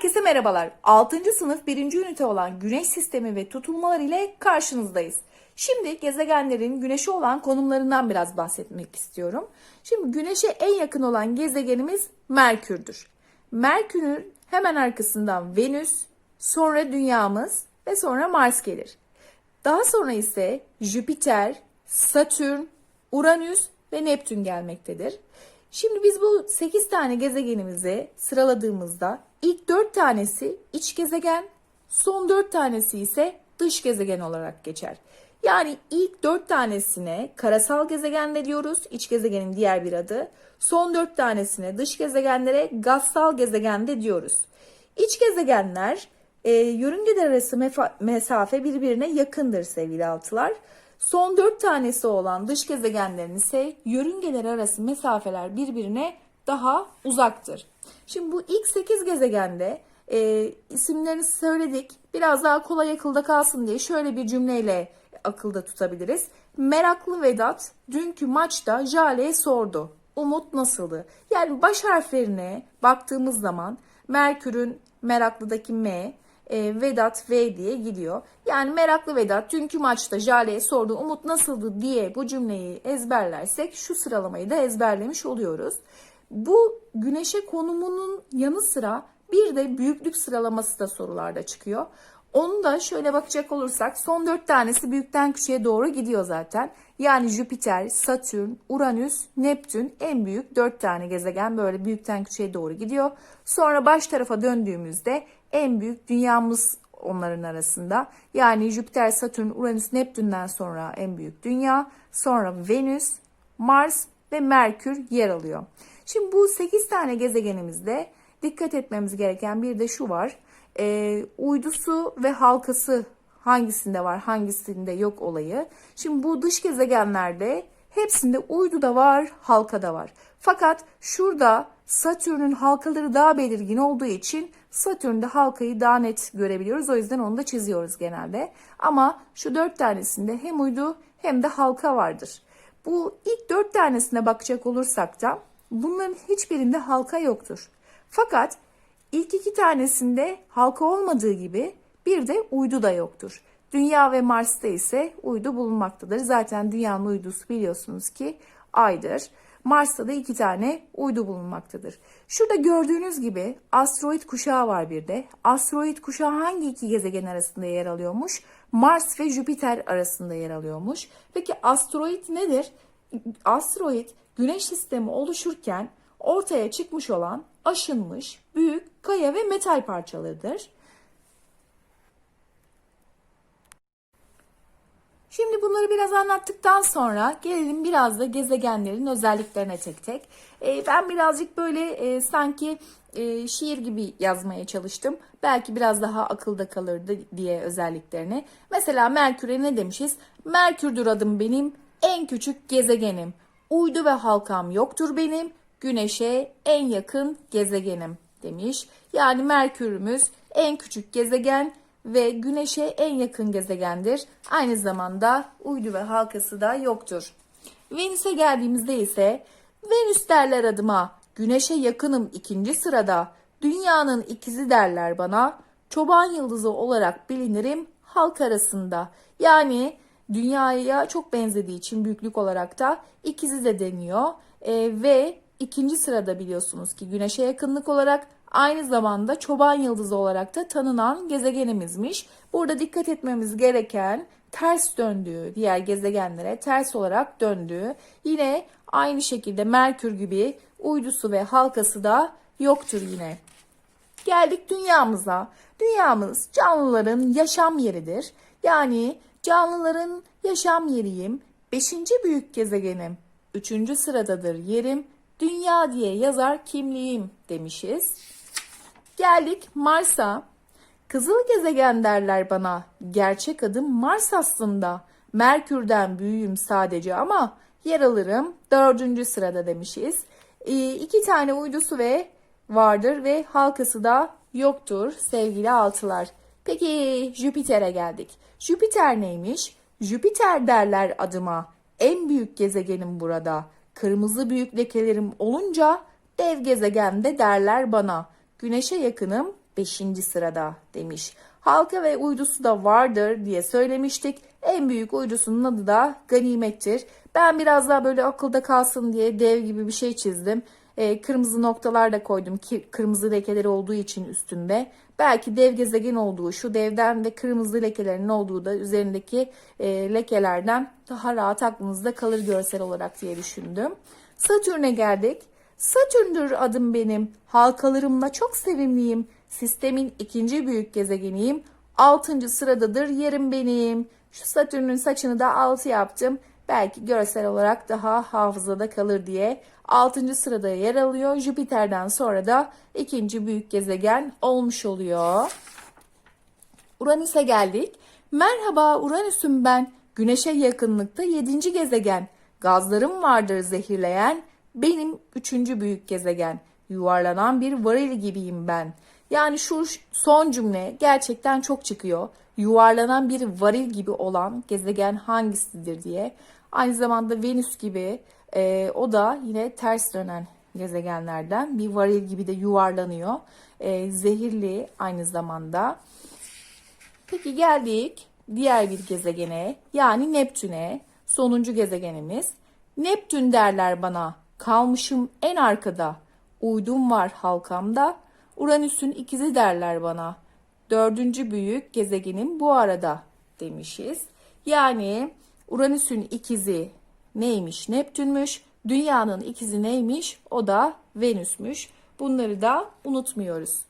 Herkese merhabalar. 6. sınıf 1. ünite olan Güneş sistemi ve tutulmalar ile karşınızdayız. Şimdi gezegenlerin güneşe olan konumlarından biraz bahsetmek istiyorum. Şimdi güneşe en yakın olan gezegenimiz Merkür'dür. Merkür'ün hemen arkasından Venüs, sonra Dünyamız ve sonra Mars gelir. Daha sonra ise Jüpiter, Satürn, Uranüs ve Neptün gelmektedir. Şimdi biz bu 8 tane gezegenimizi sıraladığımızda ilk 4 tanesi iç gezegen, son 4 tanesi ise dış gezegen olarak geçer. Yani ilk 4 tanesine karasal gezegen de diyoruz, iç gezegenin diğer bir adı. Son 4 tanesine dış gezegenlere gazsal gezegen de diyoruz. İç gezegenler e, yörüngeler arası mesafe birbirine yakındır sevgili altılar. Son dört tanesi olan dış gezegenlerin ise yörüngeler arası mesafeler birbirine daha uzaktır. Şimdi bu ilk 8 gezegende e, isimlerini söyledik. Biraz daha kolay akılda kalsın diye şöyle bir cümleyle akılda tutabiliriz. Meraklı Vedat dünkü maçta Jale'ye sordu. Umut nasıldı? Yani baş harflerine baktığımız zaman Merkür'ün meraklıdaki M, e, Vedat V diye gidiyor. Yani meraklı Vedat dünkü maçta Jale'ye sordu Umut nasıldı diye bu cümleyi ezberlersek şu sıralamayı da ezberlemiş oluyoruz. Bu güneşe konumunun yanı sıra bir de büyüklük sıralaması da sorularda çıkıyor. Onu da şöyle bakacak olursak son dört tanesi büyükten küçüğe doğru gidiyor zaten. Yani Jüpiter, Satürn, Uranüs, Neptün en büyük dört tane gezegen böyle büyükten küçüğe doğru gidiyor. Sonra baş tarafa döndüğümüzde en büyük dünyamız onların arasında. Yani Jüpiter, Satürn, Uranüs, Neptün'den sonra en büyük dünya. Sonra Venüs, Mars ve Merkür yer alıyor. Şimdi bu 8 tane gezegenimizde dikkat etmemiz gereken bir de şu var. Ee, uydusu ve halkası hangisinde var hangisinde yok olayı. Şimdi bu dış gezegenlerde hepsinde uydu da var halka da var. Fakat şurada Satürn'ün halkaları daha belirgin olduğu için Satürn'de halkayı daha net görebiliyoruz. O yüzden onu da çiziyoruz genelde. Ama şu dört tanesinde hem uydu hem de halka vardır. Bu ilk dört tanesine bakacak olursak da bunların hiçbirinde halka yoktur. Fakat ilk iki tanesinde halka olmadığı gibi bir de uydu da yoktur. Dünya ve Mars'ta ise uydu bulunmaktadır. Zaten dünyanın uydusu biliyorsunuz ki Ay'dır. Mars'ta da iki tane uydu bulunmaktadır. Şurada gördüğünüz gibi asteroid kuşağı var bir de. Asteroid kuşağı hangi iki gezegen arasında yer alıyormuş? Mars ve Jüpiter arasında yer alıyormuş. Peki asteroid nedir? Asteroid güneş sistemi oluşurken ortaya çıkmış olan aşınmış büyük kaya ve metal parçalarıdır. Şimdi bunları biraz anlattıktan sonra gelelim biraz da gezegenlerin özelliklerine tek tek. Ee, ben birazcık böyle e, sanki e, şiir gibi yazmaya çalıştım. Belki biraz daha akılda kalırdı diye özelliklerini. Mesela Merkür'e ne demişiz? Merkür'dür adım benim, en küçük gezegenim. Uydu ve halkam yoktur benim, güneşe en yakın gezegenim demiş. Yani Merkür'ümüz en küçük gezegen ve Güneş'e en yakın gezegendir. Aynı zamanda uydu ve halkası da yoktur. Venüs'e geldiğimizde ise Venüs derler adıma, Güneş'e yakınım ikinci sırada, Dünyanın ikizi derler bana, çoban yıldızı olarak bilinirim halk arasında. Yani Dünyaya çok benzediği için büyüklük olarak da ikizi de deniyor. E, ve ikinci sırada biliyorsunuz ki Güneş'e yakınlık olarak aynı zamanda çoban yıldızı olarak da tanınan gezegenimizmiş. Burada dikkat etmemiz gereken ters döndüğü, diğer gezegenlere ters olarak döndüğü, yine aynı şekilde Merkür gibi uydusu ve halkası da yoktur yine. Geldik dünyamıza. Dünyamız canlıların yaşam yeridir. Yani canlıların yaşam yeriyim. Beşinci büyük gezegenim. Üçüncü sıradadır yerim. Dünya diye yazar kimliğim demişiz. Geldik Mars'a. Kızıl gezegen derler bana. Gerçek adım Mars aslında. Merkür'den büyüğüm sadece ama yer alırım dördüncü sırada demişiz. Ee, iki tane uydusu ve vardır ve halkası da yoktur sevgili altılar. Peki Jüpiter'e geldik. Jüpiter neymiş? Jüpiter derler adıma. En büyük gezegenim burada. Kırmızı büyük lekelerim olunca dev gezegende derler bana. Güneşe yakınım 5. sırada demiş. Halka ve uydusu da vardır diye söylemiştik. En büyük uydusunun adı da ganimettir. Ben biraz daha böyle akılda kalsın diye dev gibi bir şey çizdim. E, kırmızı noktalar da koydum ki kırmızı lekeleri olduğu için üstünde. Belki dev gezegen olduğu, şu devden de kırmızı lekelerin olduğu da üzerindeki e, lekelerden daha rahat aklınızda kalır görsel olarak diye düşündüm. Satürn'e geldik. Satürn'dür adım benim. Halkalarımla çok sevimliyim. Sistemin ikinci büyük gezegeniyim. Altıncı sıradadır yerim benim. Şu Satürn'ün saçını da altı yaptım. Belki görsel olarak daha hafızada kalır diye. Altıncı sırada yer alıyor. Jüpiter'den sonra da ikinci büyük gezegen olmuş oluyor. Uranüs'e geldik. Merhaba Uranüs'üm ben. Güneşe yakınlıkta yedinci gezegen. Gazlarım vardır zehirleyen. Benim üçüncü büyük gezegen. Yuvarlanan bir varil gibiyim ben. Yani şu son cümle gerçekten çok çıkıyor. Yuvarlanan bir varil gibi olan gezegen hangisidir diye. Aynı zamanda Venüs gibi e, o da yine ters dönen gezegenlerden. Bir varil gibi de yuvarlanıyor. E, zehirli aynı zamanda. Peki geldik diğer bir gezegene yani Neptün'e. Sonuncu gezegenimiz. Neptün derler bana. Kalmışım en arkada. Uydum var halkamda. Uranüs'ün ikizi derler bana. Dördüncü büyük gezegenim bu arada demişiz. Yani Uranüs'ün ikizi neymiş? Neptünmüş. Dünyanın ikizi neymiş? O da Venüs'müş. Bunları da unutmuyoruz.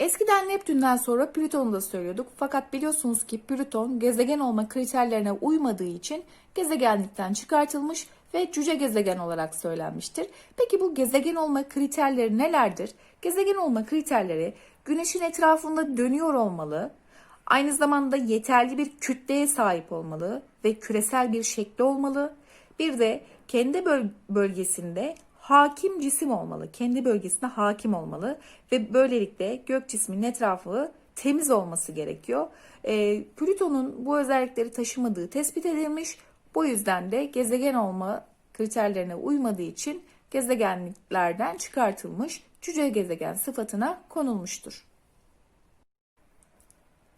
Eskiden Neptün'den sonra Plüton'u da söylüyorduk. Fakat biliyorsunuz ki Plüton gezegen olma kriterlerine uymadığı için gezegenlikten çıkartılmış ve cüce gezegen olarak söylenmiştir. Peki bu gezegen olma kriterleri nelerdir? Gezegen olma kriterleri Güneş'in etrafında dönüyor olmalı, aynı zamanda yeterli bir kütleye sahip olmalı ve küresel bir şekli olmalı. Bir de kendi bölgesinde hakim cisim olmalı. Kendi bölgesine hakim olmalı ve böylelikle gök cisminin etrafı temiz olması gerekiyor. E, Plüton'un bu özellikleri taşımadığı tespit edilmiş. Bu yüzden de gezegen olma kriterlerine uymadığı için gezegenliklerden çıkartılmış, cüce gezegen sıfatına konulmuştur.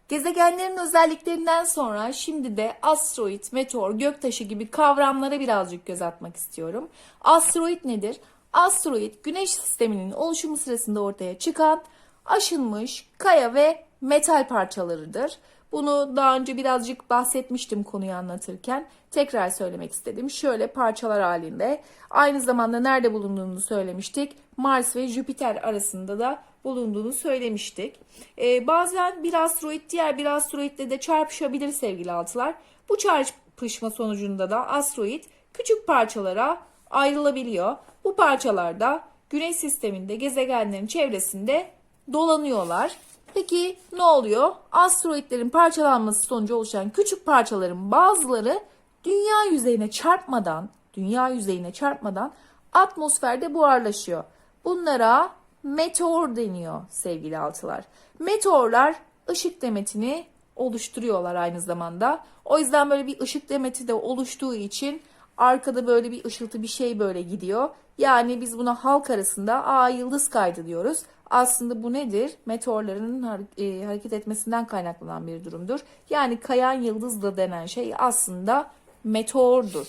Gezegenlerin özelliklerinden sonra şimdi de asteroid, meteor, göktaşı gibi kavramlara birazcık göz atmak istiyorum. Asteroid nedir? Asteroid, güneş sisteminin oluşumu sırasında ortaya çıkan aşınmış kaya ve metal parçalarıdır. Bunu daha önce birazcık bahsetmiştim konuyu anlatırken. Tekrar söylemek istedim. Şöyle parçalar halinde. Aynı zamanda nerede bulunduğunu söylemiştik. Mars ve Jüpiter arasında da bulunduğunu söylemiştik. Ee, bazen bir asteroid diğer bir asteroidle de çarpışabilir sevgili altılar. Bu çarpışma sonucunda da asteroid küçük parçalara ayrılabiliyor. Bu parçalarda Güneş sisteminde gezegenlerin çevresinde dolanıyorlar. Peki ne oluyor? Asteroidlerin parçalanması sonucu oluşan küçük parçaların bazıları dünya yüzeyine çarpmadan, dünya yüzeyine çarpmadan atmosferde buharlaşıyor. Bunlara meteor deniyor sevgili altılar. Meteorlar ışık demetini oluşturuyorlar aynı zamanda. O yüzden böyle bir ışık demeti de oluştuğu için arkada böyle bir ışıltı bir şey böyle gidiyor. Yani biz buna halk arasında aa yıldız kaydı diyoruz. Aslında bu nedir? Meteorların e, hareket etmesinden kaynaklanan bir durumdur. Yani kayan yıldız da denen şey aslında meteordur.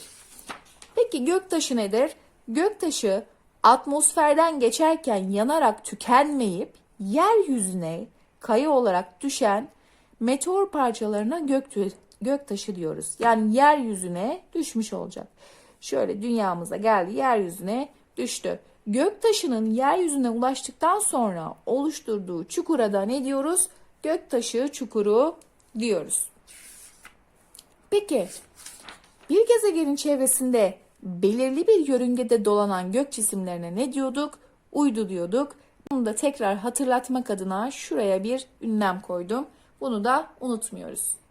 Peki göktaşı nedir? Göktaşı atmosferden geçerken yanarak tükenmeyip yeryüzüne kaya olarak düşen meteor parçalarına gök, göktaşı diyoruz. Yani yeryüzüne düşmüş olacak. Şöyle dünyamıza geldi, yeryüzüne düştü. Göktaşının yeryüzüne ulaştıktan sonra oluşturduğu çukura da ne diyoruz? Göktaşı çukuru diyoruz. Peki bir gezegenin çevresinde belirli bir yörüngede dolanan gök cisimlerine ne diyorduk? Uydu diyorduk. Bunu da tekrar hatırlatmak adına şuraya bir ünlem koydum. Bunu da unutmuyoruz.